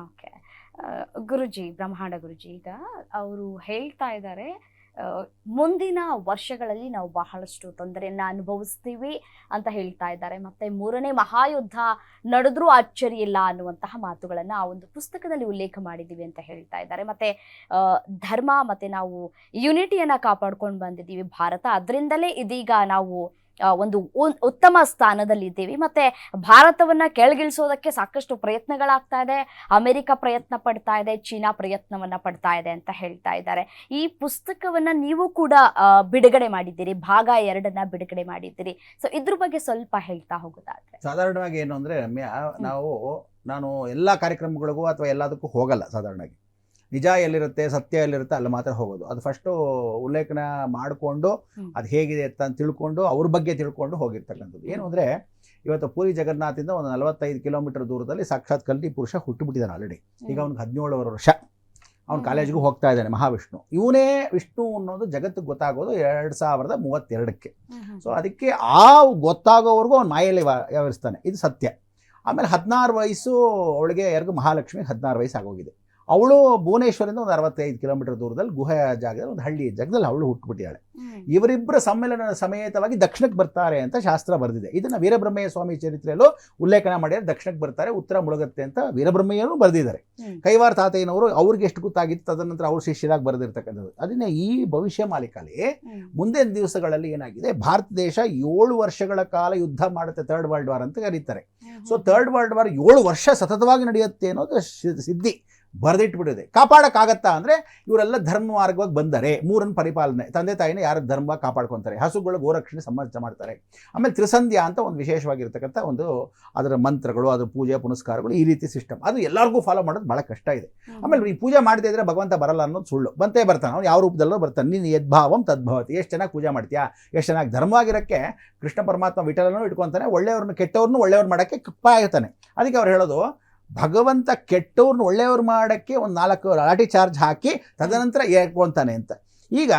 Okay. ಗುರುಜಿ, ಬ್ರಹ್ಮಾಂಡ ಗುರುಜಿ, ಈಗ ಅವರು ಹೇಳ್ತಾ ಇದ್ದಾರೆ ಮುಂದಿನ ವರ್ಷಗಳಲ್ಲಿ ನಾವು ಬಹಳಷ್ಟು ತೊಂದರೆಯನ್ನು ಅನುಭವಿಸ್ತೀವಿ ಅಂತ ಹೇಳ್ತಾ ಇದ್ದಾರೆ. ಮತ್ತೆ ಮೂರನೇ ಮಹಾಯುದ್ಧ ನಡೆದ್ರೂ ಅಚ್ಚರಿ ಇಲ್ಲ ಅನ್ನುವಂತಹ ಮಾತುಗಳನ್ನು ಆ ಒಂದು ಪುಸ್ತಕದಲ್ಲಿ ಉಲ್ಲೇಖ ಮಾಡಿದ್ದೀವಿ ಅಂತ ಹೇಳ್ತಾ ಇದ್ದಾರೆ. ಮತ್ತೆ ಧರ್ಮ ಮತ್ತೆ ನಾವು ಯುನಿಟಿಯನ್ನು ಕಾಪಾಡ್ಕೊಂಡು ಬಂದಿದ್ದೀವಿ. ಭಾರತ ಅದರಿಂದಲೇ ಇದೀಗ ನಾವು ಒಂದು ಉತ್ತಮ ಸ್ಥಾನದಲ್ಲಿದ್ದೀವಿ ಮತ್ತೆ ಭಾರತವನ್ನ ಕೆಳಗಿಳಿಸೋದಕ್ಕೆ ಸಾಕಷ್ಟು ಪ್ರಯತ್ನಗಳಾಗ್ತಾ ಇದೆ. ಅಮೆರಿಕ ಪ್ರಯತ್ನ ಪಡ್ತಾ ಇದೆ ಚೀನಾ ಪ್ರಯತ್ನವನ್ನ ಪಡ್ತಾ ಇದೆ ಅಂತ ಹೇಳ್ತಾ ಇದ್ದಾರೆ. ಈ ಪುಸ್ತಕವನ್ನ ನೀವು ಕೂಡ ಬಿಡುಗಡೆ ಮಾಡಿದ್ದೀರಿ. ಭಾಗ ಎರಡನ್ನ ಬಿಡುಗಡೆ ಮಾಡಿದ್ದೀರಿ. ಸೊ ಇದ್ರ ಬಗ್ಗೆ ಸ್ವಲ್ಪ ಹೇಳ್ತಾ ಹೋಗೋದಾದ್ರೆ. ಸಾಧಾರಣವಾಗಿ ಏನು ಅಂದರೆ ರಮ್ಯಾ ನಾವು ನಾನು ಎಲ್ಲ ಕಾರ್ಯಕ್ರಮಗಳಿಗೂ ಅಥವಾ ಎಲ್ಲದಕ್ಕೂ ಹೋಗಲ್ಲ ಸಾಧಾರಣವಾಗಿ. ನಿಜ ಎಲ್ಲಿರುತ್ತೆ ಸತ್ಯ ಎಲ್ಲಿರುತ್ತೆ ಅಲ್ಲಿ ಮಾತ್ರ ಹೋಗೋದು. ಅದು ಫಸ್ಟು ಉಲ್ಲೇಖನ ಮಾಡಿಕೊಂಡು. ಅದು ಹೇಗಿದೆ ಅಂತ ತಿಳ್ಕೊಂಡು ಅವ್ರ ಬಗ್ಗೆ ತಿಳ್ಕೊಂಡು ಹೋಗಿರ್ತಕ್ಕಂಥದ್ದು. ಏನು ಅಂದರೆ ಇವತ್ತು ಪೂರಿ ಜಗನ್ನಾಥಿಂದ ಒಂದು ನಲವತ್ತೈದು ಕಿಲೋಮೀಟರ್ ದೂರದಲ್ಲಿ ಸಾಕ್ಷಾತ್ ಕಲ್ಲಿ ಪುರುಷ ಹುಟ್ಟುಬಿಟ್ಟಿದ್ದಾನೆ ಆಲ್ರೆಡಿ ಈಗ ಅವ್ನಿಗೆ ಹದಿನೇಳು ವರ್ಷ. ಅವ್ನು ಕಾಲೇಜ್ಗೂ ಹೋಗ್ತಾ ಇದ್ದಾನೆ ಮಹಾವಿಷ್ಣು. ಇವನೇ ವಿಷ್ಣು ಅನ್ನೋದು ಜಗತ್ತಿಗೆ ಗೊತ್ತಾಗೋದು ಎರಡು ಸಾವಿರದ ಮೂವತ್ತೆರಡಕ್ಕೆ. ಸೊ ಅದಕ್ಕೆ ಆ ಗೊತ್ತಾಗೋವರೆಗೂ ಅವ್ನು ಮಾಯಲ್ಲಿ ವ್ಯವಹರಿಸ್ತಾನೆ. ಇದು ಸತ್ಯ. ಆಮೇಲೆ ಹದಿನಾರು ವಯಸ್ಸು ಅವಳಿಗೆ ಯಾರಿಗೂ ಮಹಾಲಕ್ಷ್ಮಿ ಹದಿನಾರು ವಯಸ್ಸು ಆಗೋಗಿದೆ. ಅವಳು ಭುವನೇಶ್ವರಿಂದ ಒಂದು ಅರವತ್ತೈದು ಕಿಲೋಮೀಟರ್ ದೂರದಲ್ಲಿ ಗುಹೆ ಜಾಗದಲ್ಲಿ ಒಂದು ಹಳ್ಳಿ ಜಾಗದಲ್ಲಿ ಅವಳು ಹುಟ್ಟುಬಿಟ್ಟಿದ್ದಾಳೆ ಇವರಿಬ್ಬರ ಸಮ್ಮೇಳನ ಸಮೇತವಾಗಿ ದಕ್ಷಿಣಕ್ಕೆ ಬರ್ತಾರೆ ಅಂತ ಶಾಸ್ತ್ರ ಬರೆದಿದೆ. ಇದನ್ನು ವೀರಬ್ರಹ್ಮಯ್ಯ ಸ್ವಾಮಿ ಚರಿತ್ರೆಯಲ್ಲೂ ಉಲ್ಲೇಖನ ಮಾಡಿದರೆ ದಕ್ಷಿಣಕ್ಕೆ ಬರ್ತಾರೆ ಉತ್ತರ ಮುಳುಗತ್ತೆ ಅಂತ ವೀರಬ್ರಹ್ಮಯ್ಯನೂ ಬರೆದಿದ್ದಾರೆ. ಕೈವಾರ ತಾತಯ್ಯನವರು ಅವ್ರಿಗೆ ಎಷ್ಟು ಗೊತ್ತಾಗಿತ್ತು ತದನಂತರ ಅವ್ರ ಶಿಷ್ಯರಾಗಿ ಬರೆದಿರ್ತಕ್ಕಂಥದ್ದು. ಅದನ್ನೇ ಈ ಭವಿಷ್ಯ ಮಾಲಿಕಲ್ಲಿ ಮುಂದಿನ ದಿವಸಗಳಲ್ಲಿ ಏನಾಗಿದೆ? ಭಾರತ ದೇಶ ಏಳು ವರ್ಷಗಳ ಕಾಲ ಯುದ್ಧ ಮಾಡುತ್ತೆ ಥರ್ಡ್ ವರ್ಲ್ಡ್ ವಾರ್ ಅಂತ ಕರೀತಾರೆ. ಸೊ ಥರ್ಡ್ ವರ್ಲ್ಡ್ ವಾರ್ ಏಳು ವರ್ಷ ಸತತವಾಗಿ ನಡೆಯುತ್ತೆ ಅನ್ನೋದು ಸಿದ್ಧಿ. ಬರೆದಿಟ್ಬಿಟ್ಟಿದೆ ಕಾಪಾಡೋಕ್ಕಾಗತ್ತಾ ಅಂದರೆ ಇವರೆಲ್ಲ ಧರ್ಮ ಮಾರ್ಗವಾಗಿ ಬಂದರೆ ಮೂರನ್ನು ಪರಿಪಾಲನೆ ತಂದೆ ತಾಯಿನ ಯಾರು ಧರ್ಮ ಕಾಪಾಡ್ಕೊತಾರೆ ಹಸುಗಳು ಗೋರಕ್ಷಣೆ ಸಂಬಂಧ ಮಾಡ್ತಾರೆ. ಆಮೇಲೆ ತ್ರಿಸಂಧ್ಯಾ ಅಂತ ಒಂದು ವಿಶೇಷವಾಗಿರ್ತಕ್ಕಂಥ ಒಂದು ಅದರ ಮಂತ್ರಗಳು ಅದರ ಪೂಜೆ ಪುನಸ್ಕಾರಗಳು ಈ ರೀತಿ ಸಿಸ್ಟಮ್. ಅದು ಎಲ್ಲರಿಗೂ ಫಾಲೋ ಮಾಡೋದು ಭಾಳ ಕಷ್ಟ ಇದೆ. ಆಮೇಲೆ ಈ ಪೂಜೆ ಮಾಡದೇ ಇದ್ರೆ ಭಗವಂತ ಬರಲ್ಲ ಅನ್ನೋದು ಸುಳ್ಳು. ಬಂತೇ ಬರ್ತಾನೆ ಅವ್ನು ಯಾವ ರೂಪದಲ್ಲೋ ಬರ್ತಾನೆ. ನೀನು ಯದ್ಭಾವಂ ತದ್ಭವತಿ. ಎಷ್ಟು ಚೆನ್ನಾಗಿ ಪೂಜೆ ಮಾಡ್ತೀಯಾ? ಎಷ್ಟು ಚೆನ್ನಾಗಿ ಧರ್ಮವಾಗಿರೋಕ್ಕೆ ಕೃಷ್ಣ ಪರಮಾತ್ಮ ವಿಠಲನೂ ಇಟ್ಕೊತಾನೆ ಒಳ್ಳೆಯವ್ರನ್ನ ಕೆಟ್ಟವ್ರನ್ನೂ ಒಳ್ಳೆಯವ್ರು ಮಾಡೋಕ್ಕೆ ಕಪ್ಪ ಅದಕ್ಕೆ ಅವ್ರು ಹೇಳೋದು ಭಗವಂತ ಕೆಟ್ಟವ್ರನ್ನ ಒಳ್ಳೆಯವ್ರು ಮಾಡೋಕ್ಕೆ ಒಂದು ನಾಲ್ಕು ಲಾಠಿ ಚಾರ್ಜ್ ಹಾಕಿ ತದನಂತರ ಹೇಳ್ಕೊತಾನೆ ಅಂತ. ಈಗ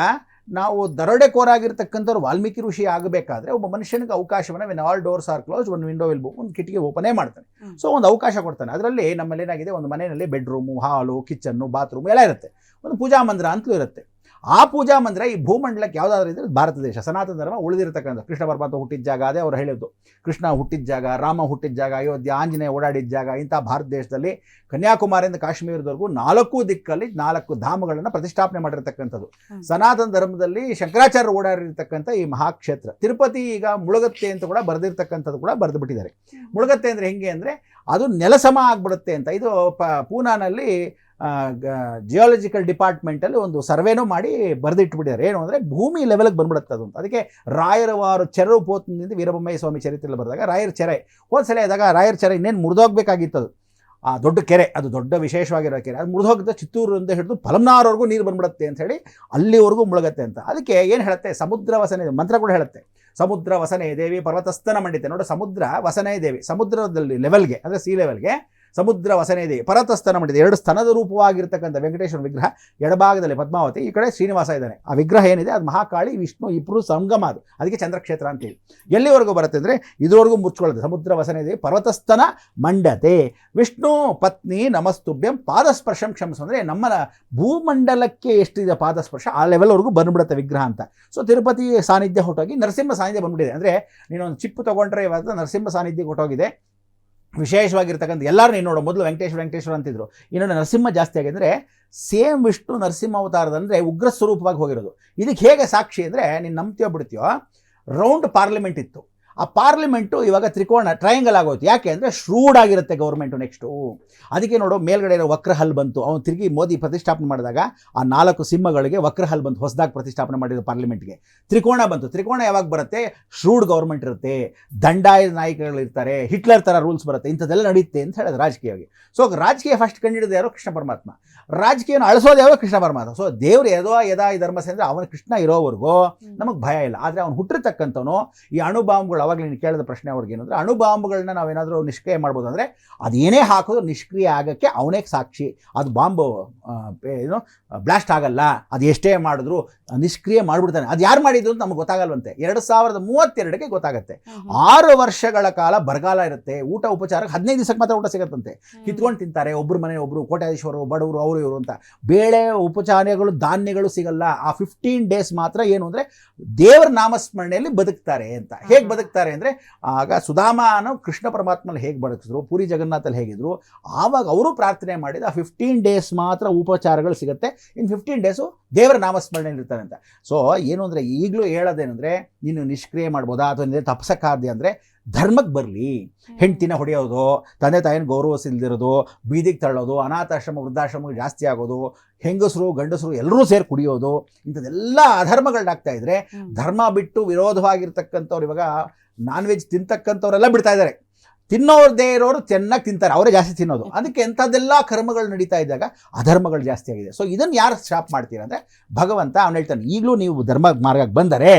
ನಾವು ದರೋಡೆಕೋರಾಗಿರ್ತಕ್ಕಂಥವ್ರು ವಾಲ್ಮೀಕಿ ಋಷಿ ಆಗಬೇಕಾದ್ರೆ ಒಬ್ಬ ಮನುಷ್ಯನಿಗೆ ಅವಕಾಶವನ್ನು when all doors are close ಒಂದು ವಿಂಡೋ ವಿಲ್ ಒಂದು ಕಿಟಕಿ ಓಪನೇ ಮಾಡ್ತಾನೆ. ಸೊ ಒಂದು ಅವಕಾಶ ಕೊಡ್ತಾನೆ. ಅದರಲ್ಲಿ ನಮ್ಮಲ್ಲಿ ಏನಾಗಿದೆ ಒಂದು ಮನೆಯಲ್ಲಿ ಬೆಡ್ರೂಮು ಹಾಲು ಕಿಚನ್ನು ಬಾತ್ರೂಮ್ ಎಲ್ಲ ಇರುತ್ತೆ. ಒಂದು ಪೂಜಾ ಮಂದಿರ ಅಂತಲೂ ಇರುತ್ತೆ. ಆ ಪೂಜಾ ಮಂದಿರ ಈ ಭೂಮಂಡಲಕ್ಕೆ ಯಾವುದಾದ್ರೂ ಇದ್ರೆ ಭಾರತ ದೇಶ. ಸನಾತನ ಧರ್ಮ ಉಳಿದಿರತಕ್ಕಂಥ ಕೃಷ್ಣ ಪರಮಾತ್ಮ ಹುಟ್ಟಿದ ಜಾಗ ಅದೇ ಅವ್ರು ಹೇಳಿದ್ದು. ಕೃಷ್ಣ ಹುಟ್ಟಿದ ಜಾಗ ರಾಮ ಹುಟ್ಟಿದ ಜಾಗ ಅಯೋಧ್ಯೆ ಆಂಜನೇಯ ಓಡಾಡಿದ ಜಾಗ ಇಂಥ ಭಾರತ ದೇಶದಲ್ಲಿ ಕನ್ಯಾಕುಮಾರಿಯಿಂದ ಕಾಶ್ಮೀರದವರೆಗೂ ನಾಲ್ಕು ದಿಕ್ಕಲ್ಲಿ ನಾಲ್ಕು ಧಾಮಗಳನ್ನು ಪ್ರತಿಷ್ಠಾಪನೆ ಮಾಡಿರ್ತಕ್ಕಂಥದ್ದು. ಸನಾತನ ಧರ್ಮದಲ್ಲಿ ಶಂಕರಾಚಾರ್ಯ ಓಡಾಡಿರ್ತಕ್ಕಂಥ ಈ ಮಹಾಕ್ಷೇತ್ರ. ತಿರುಪತಿ ಈಗ ಮುಳುಗತ್ತೆ ಅಂತ ಕೂಡ ಬರೆದಿರ್ತಕ್ಕಂಥದ್ದು ಕೂಡ ಬರೆದು ಬಿಟ್ಟಿದ್ದಾರೆ. ಮುಳುಗತ್ತೆ ಅಂದರೆ ಹೆಂಗೆ ಅಂದರೆ ಅದು ನೆಲಸಮ ಆಗ್ಬಿಡುತ್ತೆ ಅಂತ. ಇದು ಪ ಪೂನಾನಲ್ಲಿ ಜಿಯಾಲಜಿಕಲ್ ಡಿಪಾರ್ಟ್ಮೆಂಟಲ್ಲಿ ಒಂದು ಸರ್ವೇನೂ ಮಾಡಿ ಬರೆದಿಟ್ಬಿಟ್ಟಿದ್ದಾರೆ ಏನು ಅಂದರೆ ಭೂಮಿ ಲೆವೆಲ್ಗೆ ಬಂದ್ಬಿಡುತ್ತೆ ಅದು ಅಂತ. ಅದಕ್ಕೆ ರಾಯರವಾರು ಚೆರವು ಪೋತನಿಂದ ವೀರಬೊಮ್ಮಯ್ಯ ಸ್ವಾಮಿ ಚರಿತ್ರೆಯಲ್ಲಿ ಬರೆದಾಗ ರಾಯರ ಚೆರೆ. ಒಂದು ಸಲ ಆದಾಗ ರಾಯರ ಚೆರೆ ಇನ್ನೇನು ಮುರಿದೋಗ್ಬೇಕಾಗಿತ್ತು ಅದು. ಆ ದೊಡ್ಡ ಕೆರೆ, ಅದು ದೊಡ್ಡ ವಿಶೇಷವಾಗಿರೋ ಕೆರೆ. ಅದು ಮುರಿದೋಗಿದ್ದ ಚಿತ್ತೂರಿಂದ ಹಿಡಿದು ಫಲಮ್ನಾರವರೆಗೂ ನೀರು ಬಂದ್ಬಿಡುತ್ತೆ ಅಂತ ಹೇಳಿ ಅಲ್ಲಿವರೆಗೂ ಮುಳುಗತ್ತೆ ಅಂತ. ಅದಕ್ಕೆ ಏನು ಹೇಳುತ್ತೆ? ಸಮುದ್ರ ವಸನೆ ಮಂತ್ರ ಕೂಡ ಹೇಳುತ್ತೆ. ಸಮುದ್ರ ವಸನೆ ದೇವಿ ಪರ್ವತಸ್ಥನ ಮಂಡಿತೆ. ನೋಡಿ ಸಮುದ್ರ ವಸನೆ ದೇವಿ. ಸಮುದ್ರದಲ್ಲಿ ಲೆವೆಲ್ಗೆ ಅಂದರೆ ಸಿ ಲೆವೆಲ್ಗೆ ಸಮುದ್ರ ವಸನೆ ಇದೆ. ಪರತಸ್ತನ ಮಾಡಿದೆ. ಎರಡು ಸ್ತನದ ರೂಪವಾಗಿರ್ತಕ್ಕಂಥ ವೆಂಕಟೇಶ್ವರ ವಿಗ್ರಹ ಎಡಭಾಗದಲ್ಲಿ ಪದ್ಮಾವತಿ, ಈ ಕಡೆ ಶ್ರೀನಿವಾಸ ಇದ್ದಾನೆ. ಆ ವಿಗ್ರಹ ಏನಿದೆ? ಅದು ಮಹಾಕಾಳಿ, ವಿಷ್ಣು ಇಬ್ಬರು ಸಂಗಮ ಅದು. ಅದಕ್ಕೆ ಚಂದ್ರಕ್ಷೇತ್ರ ಅಂತೇಳಿ ಎಲ್ಲಿವರೆಗೂ ಬರುತ್ತೆ ಅಂದರೆ ಇದುವರೆಗೂ ಮುಚ್ಚಿಕೊಳ್ಳುತ್ತೆ ಸಮುದ್ರ ವಸನೆ ಇದೆ. ಪರ್ವತಸ್ಥನ ಮಂಡತೆ. ವಿಷ್ಣು ಪತ್ನಿ ನಮಸ್ತುಭ್ಯಂ ಪಾದಸ್ಪರ್ಶಂ ಕ್ಷಮಿಸು ಅಂದರೆ ನಮ್ಮ ಭೂಮಂಡಲಕ್ಕೆ ಎಷ್ಟಿದೆ ಪಾದಸ್ಪರ್ಶ? ಆ ಲೆವೆಲ್ವರೆಗೂ ಬಂದ್ಬಿಡುತ್ತೆ ವಿಗ್ರಹ ಅಂತ. ಸೊ ತಿರುಪತಿ ಸಾನ್ನಿಧ್ಯ ಹೊಟ್ಟೋಗಿ ನರಸಿಂಹ ಸಾನ್ನಿಧ್ಯ ಬಂದ್ಬಿಟ್ಟಿದೆ. ಅಂದರೆ ನೀನೊಂದು ಚಿಪ್ಪು ತೊಗೊಂಡ್ರೆ ಇವತ್ತು ನರಸಿಂಹ ಸಾನ್ನಿಧ್ಯ ಹೊಟ್ಟೋಗಿದೆ ವಿಶೇಷವಾಗಿರ್ತಕ್ಕಂಥ ಎಲ್ಲರೂ ನೀನು ನೋಡು, ಮೊದಲು ವೆಂಕಟೇಶ್ವರ ವೆಂಕಟೇಶ್ವರ ಅಂತಿದ್ರು. ಇನ್ನೊಂದು ನರಸಿಂಹ ಜಾಸ್ತಿ ಆಗಿದ್ರೆ ಸೇಮ್ ವಿಷ್ಣು ನರಸಿಂಹ ಅವತಾರದ ಅಂದರೆ ಉಗ್ರ ಸ್ವರೂಪವಾಗಿ ಹೋಗಿರೋದು. ಇದಕ್ಕೆ ಹೇಗೆ ಸಾಕ್ಷಿ ಅಂದರೆ ನೀನು ನಂಬ್ತೀಯೋ ಬಿಡ್ತೀಯೋ ರೌಂಡ್ ಪಾರ್ಲಿಮೆಂಟ್ ಇತ್ತು. ಆ ಪಾರ್ಲಿಮೆಂಟು ಇವಾಗ ತ್ರಿಕೋಣ ಟ್ರಯಾಂಗಲ್ ಆಗೋಯ್ತು. ಯಾಕೆ ಅಂದರೆ ಶ್ರೂಡ್ ಆಗಿರುತ್ತೆ ಗೌರ್ಮೆಂಟು ನೆಕ್ಸ್ಟು ಅದಕ್ಕೆ ನೋಡು ಮೇಲ್ಗಡೆ ಇರೋ ವಕ್ರಹಲ್ ಬಂತು. ಅವನು ತಿರುಗಿ ಮೋದಿ ಪ್ರತಿಷ್ಠಾಪನೆ ಮಾಡಿದಾಗ ಆ ನಾಲ್ಕು ಸಿಂಹಗಳಿಗೆ ವಕ್ರಹಲ್ ಬಂತು ಹೊಸದಾಗಿ ಪ್ರತಿಷ್ಠಾಪನೆ ಮಾಡಿರೋ ಪಾರ್ಲಿಮೆಂಟ್ಗೆ ತ್ರಿಕೋಣ ಬಂತು. ತ್ರಿಕೋಣ ಯಾವಾಗ ಬರುತ್ತೆ? ಶ್ರೂಡ್ ಗೌರ್ಮೆಂಟ್ ಇರುತ್ತೆ. ದಂಡಾಯ ನಾಯಕಗಳಿರ್ತಾರೆ ಹಿಟ್ಲರ್ ಥರ ರೂಲ್ಸ್ ಬರುತ್ತೆ. ಇಂಥದ್ದೆಲ್ಲ ನಡೆಯುತ್ತೆ ಅಂತ ಹೇಳೋದು ರಾಜಕೀಯವಾಗಿ. ಸೊ ರಾಜಕೀಯ ಫಸ್ಟ್ ಕಂಡಿಡಿದ ಯಾರೋ? ಕೃಷ್ಣ ಪರಮಾತ್ಮ. ರಾಜಕೀಯನ ಅಳಸೋದು ಯಾರೋ? ಕೃಷ್ಣ ಪರಮಾತ್ಮ. ಸೊ ದೇವ್ರು ಯದೋ ಯದಾ ಈ ಧರ್ಮಸೆ ಅಂದರೆ ಅವನ ಕೃಷ್ಣ ಇರೋವರೆಗೂ. ನಮಗೆ ಭಯ ಇಲ್ಲ. ಆದರೆ ಅವನು ಹುಟ್ಟಿರ್ತಕ್ಕಂಥವನು ಈ ಅಣು ಬಾಂಬ್ಗಳು ಅವಾಗ ನೀನು ಕೇಳಿದ ಪ್ರಶ್ನೆ ಅವ್ರಿಗೆ ಏನಂದ್ರೆ ಅಣು ಬಾಂಬ್ಗಳನ್ನ ನಾವೇನಾದರೂ ನಿಷ್ಕ್ರಿಯ ಮಾಡ್ಬೋದು ಅಂದರೆ ಅದೇನೇ ಹಾಕೋದು ನಿಷ್ಕ್ರಿಯ ಆಗೋಕ್ಕೆ ಅವನೇ ಸಾಕ್ಷಿ. ಅದು ಬಾಂಬು ಏನು ಬ್ಲಾಸ್ಟ್ ಆಗಲ್ಲ ಅದು ಎಷ್ಟೇ ಮಾಡಿದ್ರು ನಿಷ್ಕ್ರಿಯ ಮಾಡಿಬಿಡ್ತಾನೆ. ಅದು ಯಾರು ಮಾಡಿದ್ರು ಅಂತ ನಮ್ಗೆ ಗೊತ್ತಾಗಲ್ವಂತೆ. ಎರಡು ಸಾವಿರದ ಮೂವತ್ತೆರಡಕ್ಕೆ ಗೊತ್ತಾಗುತ್ತೆ. ಆರು ವರ್ಷಗಳ ಕಾಲ ಬರಗಾಲ ಇರುತ್ತೆ ಊಟ ಉಪಚಾರಕ್ಕೆ ಹದಿನೈದು ದಿವಸಕ್ಕೆ ಮಾತ್ರ ಊಟ ಸಿಗುತ್ತಂತೆ. ಕಿತ್ಕೊಂಡು ತಿಂತಾರೆ ಒಬ್ಬರು ಮನೆ ಒಬ್ಬರು ಕೋಟ್ಯಾಧೀಶ್ವರು ಬಡವರು ಅವರು ಇವರು ಅಂತ. ಬೇಳೆ ಉಪಚಾರಗಳು ಧಾನ್ಯಗಳು ಸಿಗಲ್ಲ. ಆ ಫಿಫ್ಟೀನ್ ಡೇಸ್ ಮಾತ್ರ ಏನು ಅಂದರೆ ದೇವರ ನಾಮಸ್ಮರಣೆಯಲ್ಲಿ ಬದುಕ್ತಾರೆ ಅಂತ. ಹೇಗೆ ಬದುಕ್ತಾರೆ ಅಂದರೆ ಆಗ ಸುಧಾಮನು ಕೃಷ್ಣ ಪರಮಾತ್ಮಲ್ಲಿ ಹೇಗೆ ಬದುಕಿದ್ರು, ಪುರಿ ಜಗನ್ನಾಥಲ್ಲಿ ಹೇಗಿದ್ರು, ಆವಾಗ ಅವರು ಪ್ರಾರ್ಥನೆ ಮಾಡಿದ ಆ ಫಿಫ್ಟೀನ್ ಡೇಸ್ ಮಾತ್ರ ಉಪಚಾರಗಳು ಸಿಗುತ್ತೆ. ಇನ್ನು ಫಿಫ್ಟೀನ್ ಡೇಸು ದೇವರ ನಾಮಸ್ಮರಣೆ ಇರ್ತಾರೆ ಅಂತ ಸೊ ಏನು ಅಂದರೆ ಈಗಲೂ ಹೇಳೋದೇನೆಂದರೆ ನೀನು ನಿಷ್ಕ್ರಿಯೆ ಮಾಡ್ಬೋದಾ ಅಥವಾ ನಿನ್ನೆ ತಪಸಕ್ಕಾದ್ಯ ಅಂದರೆ ಧರ್ಮಕ್ಕೆ ಬರಲಿ. ಹೆಂಡ್ತಿನ ಹೊಡೆಯೋದು ತಂದೆ ತಾಯಿನ ಗೌರವಿಸಿಲ್ದಿರೋದು ಬೀದಿಗೆ ತಳ್ಳೋದು ಅನಾಥಾಶ್ರಮ ವೃದ್ಧಾಶ್ರಮ ಜಾಸ್ತಿ ಆಗೋದು ಹೆಂಗಸರು ಗಂಡಸರು ಎಲ್ಲರೂ ಸೇರಿ ಕುಡಿಯೋದು ಇಂಥದ್ದೆಲ್ಲ ಅಧರ್ಮಗಳನ್ನಾಗ್ತಾ ಇದ್ದರೆ ಧರ್ಮ ಬಿಟ್ಟು ವಿರೋಧವಾಗಿರ್ತಕ್ಕಂಥವ್ರು ಇವಾಗ ನಾನ್ ವೆಜ್ ತಿಂತಕ್ಕಂಥವ್ರೆಲ್ಲ ಬಿಡ್ತಾ ಇದ್ದಾರೆ. ತಿನ್ನೋರ್ದೇ ಇರೋರು ಚೆನ್ನಾಗಿ ತಿಂತಾರೆ ಅವರೇ ಜಾಸ್ತಿ ತಿನ್ನೋದು. ಅದಕ್ಕೆ ಎಂಥದ್ದೆಲ್ಲ ಕರ್ಮಗಳು ನಡೀತಾ ಇದ್ದಾಗ ಅಧರ್ಮಗಳು ಜಾಸ್ತಿ ಆಗಿದೆ. ಸೊ ಇದನ್ನು ಯಾರು ಸ್ಟಾಪ್ ಮಾಡ್ತೀರಾ ಅಂದರೆ ಭಗವಂತ ಅವನು ಹೇಳ್ತಾನೆ ಈಗಲೂ ನೀವು ಧರ್ಮ ಮಾರ್ಗಕ್ಕೆ ಬಂದರೆ